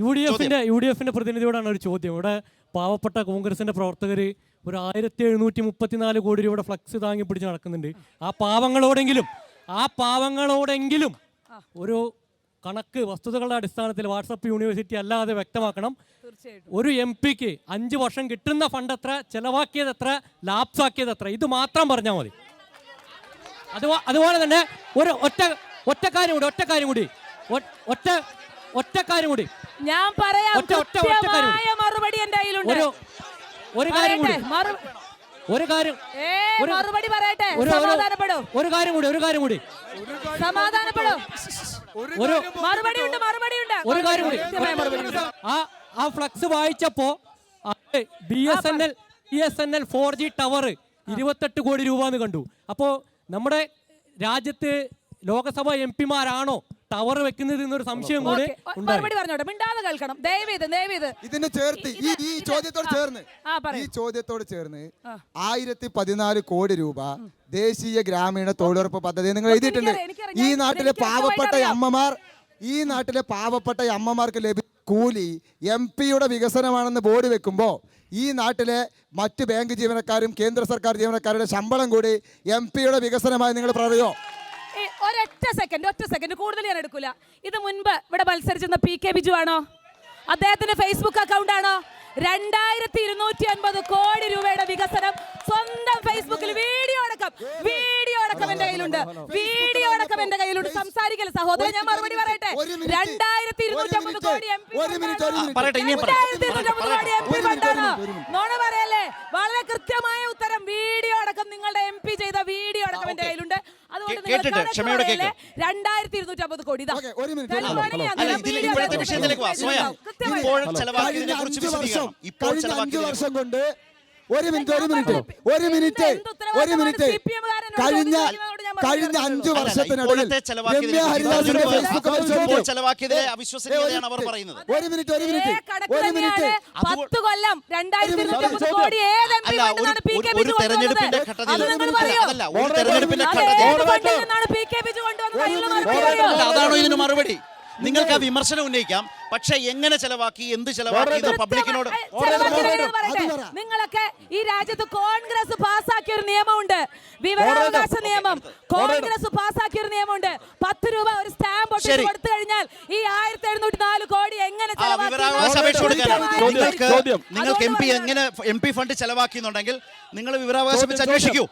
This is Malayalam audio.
യു ഡി എഫിന്റെ യു ഡി എഫിന്റെ പ്രതിനിധിയോടാണ് ഒരു ചോദ്യം. ഇവിടെ പാവപ്പെട്ട കോൺഗ്രസിന്റെ പ്രവർത്തകർ ഒരു ആയിരത്തി എഴുന്നൂറ്റി മുപ്പത്തിനാല് കോടി രൂപയുടെ ഫ്ലക്സ് താങ്ങി പിടിച്ച് നടക്കുന്നുണ്ട്. ആ പാവങ്ങളോടെങ്കിലും ആ പാവങ്ങളോടെങ്കിലും ഒരു കണക്ക് വസ്തുതകളുടെ അടിസ്ഥാനത്തിൽ വാട്സപ്പ് യൂണിവേഴ്സിറ്റി അല്ലാതെ വ്യക്തമാക്കണം. തീർച്ചയായിട്ടും. ഒരു എം പിക്ക് അഞ്ച് വർഷം കിട്ടുന്ന ഫണ്ട് എത്ര ചെലവാക്കിയത് എത്ര ലാപ്സ് ആക്കിയത് എത്ര ഇത് മാത്രം പറഞ്ഞാൽ മതി. അതുപോ അതുപോലെ തന്നെ ഒരു ഒറ്റ ഒറ്റ കാര്യം കൂടി ഒറ്റ കാര്യം കൂടി. ഒറ്റ ഒറ്റ കാര്യം കൂടി. ഞാൻ പറയാം. മറുപടി എന്റെ കയ്യിലുണ്ട്. ഒരു കാര്യം കൂടി. ഒരു കാര്യം. മറുപടി പറയട്ടെ. സമാധാനപ്പെടും. ഒരു- കാര്യം കൂടി ഒരു കാര്യം കൂടി. സമാധാനപ്പെടും. ഒരു മറുപടി ഉണ്ട് മറുപടി ഉണ്ട്. ഒരു കാര്യം കൂടി. ആ ആ flex വായിച്ചപ്പോ B S N L B S N L four G tower ഇരുപത്തെട്ട് കോടി രൂപ എന്ന് കണ്ടു. അപ്പോ നമ്മുടെ രാജ്യത്ത് ലോകസഭ എം പിമാരാണോ? ടവർ വെക്കുന്നത് എന്നൊരു സംശയം കൂടി മറുപടി പറഞ്ഞോട്ടെ മിണ്ടാതെ കേൾക്കണം. ദയവേത് ദയവേത്. ഇതിന് ചേർത്ത് ഈ ഈ ചോദ്യത്തോട് ചേർന്ന്. ഈ ചോദ്യത്തോട് ചേർന്ന് ആയിരത്തി പതിനാല് കോടി രൂപ ദേശീയ ഗ്രാമീണ തൊഴിലുറപ്പ് പദ്ധതി നിങ്ങൾ എഴുതിയിട്ടുണ്ട്. ഈ നാട്ടിലെ പാവപ്പെട്ട അമ്മമാർ ഈ നാട്ടിലെ പാവപ്പെട്ട അമ്മമാർക്ക് ലഭിച്ച കൂലി എം പിയുടെ വികസനമാണെന്ന് ബോർഡ് വെക്കുമ്പോൾ ഈ നാട്ടിലെ മറ്റ് ബാങ്ക് ജീവനക്കാരും കേന്ദ്ര സർക്കാർ ജീവനക്കാരുടെ ശമ്പളം കൂടി എം പിയുടെ വികസനമായി നിങ്ങൾ പറയുമോ ഒരൊറ്റ സെക്കൻഡ് ഒറ്റ സെക്കൻഡ് കൂടുതൽ ഞാൻ എടുക്കൂല. ഇത് മുൻപ് ഇവിടെ മത്സരിച്ചിരുന്ന പി കെ ബിജു ആണോ? അദ്ദേഹത്തിന്റെ ഫേസ്ബുക്ക് അക്കൗണ്ട് ആണോ? രണ്ടായിരത്തി ഇരുന്നൂറ്റി അൻപത് കോടി രൂപയുടെ വികസനം സ്വന്തം ഫേസ്ബുക്കിൽ വീഡിയോ അടക്കം വീഡിയോ അടക്കം എന്റെ കയ്യിലുണ്ട്. വീഡിയോ അടക്കം എന്റെ കയ്യിലുണ്ട്. സംസാരിക്കല സഹോദരൻ? ഞാൻ മറുപടി പറയട്ടെ. രണ്ടായിരത്തി ഇരുന്നൂറ്റി അമ്പത് കോടി എം രണ്ടായിരത്തി ഇരുന്നൂറ്റി അമ്പത് കോടി പി ഫണ്ടാണ്. നോണ പറയല്ലേ വളരെ കൃത്യമായ ഉത്തരം വീഡിയോ അടക്കം നിങ്ങളുടെ എം പി ചെയ്ത വീഡിയോ അടക്കം എന്റെ കയ്യിലുണ്ട്. കേട്ടിട്ട്, ക്ഷമയോടെ രണ്ടായിരത്തി ഇരുന്നൂറ്റി അമ്പത് കോടി ഇപ്പോഴത്തെ വിഷയത്തിലേക്ക് വാ. ഇപ്പോൾ ചെലവാക്കിയതിനെ കുറിച്ച് വർഷം വിശദീകരണം ഇപ്പോൾ കഴിഞ്ഞ അഞ്ച് വർഷം കൊണ്ട് ഒരു മിനിറ്റ് ഒരു മിനിറ്റ്. ഒരു മിനിറ്റ് ഒരു മിനിറ്റ്. കഴിഞ്ഞ കഴിഞ്ഞ. അഞ്ചു വർഷത്തിനിടയിൽ രമ്യ ഹരിദാസിന്റെ ഫേസ്ബുക്ക് ഒരു പറയുന്നത്. ഒരു മിനിറ്റ് ഒരു മിനിറ്റ് ഒരു മിനിറ്റ്. പത്ത് കൊല്ലം അതാണോ ഇതിന് മറുപടി? നിങ്ങൾക്ക് ആ വിമർശനം ഉന്നയിക്കാം. പക്ഷെ എങ്ങനെ ചെലവാക്കി എന്ത് ചെലവാക്കി ഇത് പബ്ലിക്കിനോട്. നിങ്ങളൊക്കെ ഈ രാജ്യത്ത് കോൺഗ്രസ് പാസ്സാക്കിയ ഒരു നിയമമുണ്ട് വിവരാവകാശ നിയമം. കോൺഗ്രസ് പാസ്സാക്കിയ ഒരു നിയമമുണ്ട്. പത്ത് രൂപ ഒരു സ്റ്റാമ്പ് ഒട്ടിച്ച്. കൊടുത്തു കഴിഞ്ഞാൽ ഈ ആയിരത്തി എഴുന്നൂറ്റി നാല് കോടി എങ്ങനെ. നിങ്ങൾക്ക് എം പി എങ്ങനെ എം പി ഫണ്ട് ചെലവാക്കിയെന്നുണ്ടെങ്കിൽ നിങ്ങൾ വിവരാവകാശം വെച്ച് അന്വേഷിക്കൂ.